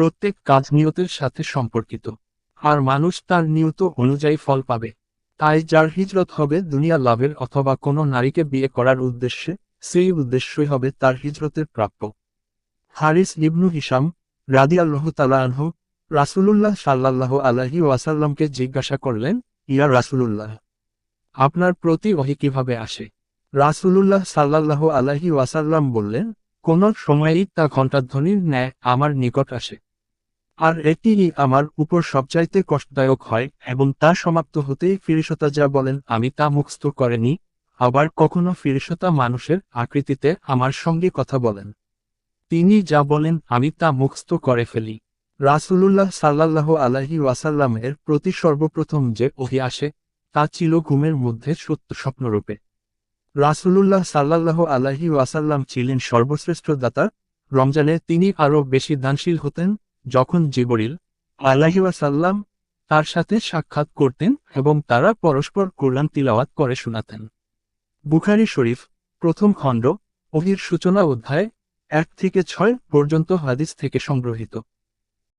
প্রত্যেক কাজ নিয়তের সাথে সম্পর্কিত। আর মানুষ তার নিয়ত অনুযায়ী ফল পাবে। তাই যার হিজরত হবে দুনিয়া লাভের অথবা কোনো নারীকে বিয়ে করার উদ্দেশ্যে, সেই উদ্দেশ্যই হবে তার হিজরতের প্রাপ্য। হারিস ইবনু হিসাম রাদিয়াল্লাহ তালা আনহু রাসুলুল্লাহ সাল্লাল্লাহু আলাহি ওয়াসাল্লামকে জিজ্ঞাসা করলেন, ইয়া রাসুলুল্লাহ, আপনার প্রতি ওহি কীভাবে আসে? রাসুলুল্লাহ সাল্লাল্লাহু আলাহি ওয়াসাল্লাম বললেন, কোন সময়েই তা ঘণ্টাধ্বনির ন্যায় আমার নিকট আসে। আর এটি আমার উপর সবচাইতে কষ্টদায়ক হয় এবং তা সমাপ্ত হতেই ফিরিসতা যা বলেন, আমি তা মুখস্থ করেনি। আবার কখনো ফিরিসতা মানুষের আকৃতিতে আমার সঙ্গে কথা বলেন। তিনি যা বলেন, আমি তা মুখস্থ করে ফেলি। রাসুলুল্লাহ সাল্লাহ আলাহি ওয়াসাল্লামের প্রতি সর্বপ্রথম যে ওহি আসে, তা ছিল ঘুমের মধ্যে সত্য স্বপ্নরূপে। রাসুলুল্লাহ সাল্লাহ আলাহি ওয়াসাল্লাম ছিলেন সর্বশ্রেষ্ঠ দাতা। রমজানে তিনি আরও বেশি দানশীল হতেন। যখন জিবরিল আল্লাহিউসাল্লাম তার সাথে সাক্ষাৎ করতেন এবং তারা পরস্পর কোরআন তিলাওয়াত করে শোনাতেন। বুখারি শরীফ, প্রথম খণ্ড, অভির সূচনা অধ্যায় এক থেকে ছয় পর্যন্ত হাদিস থেকে সংগ্রহীত।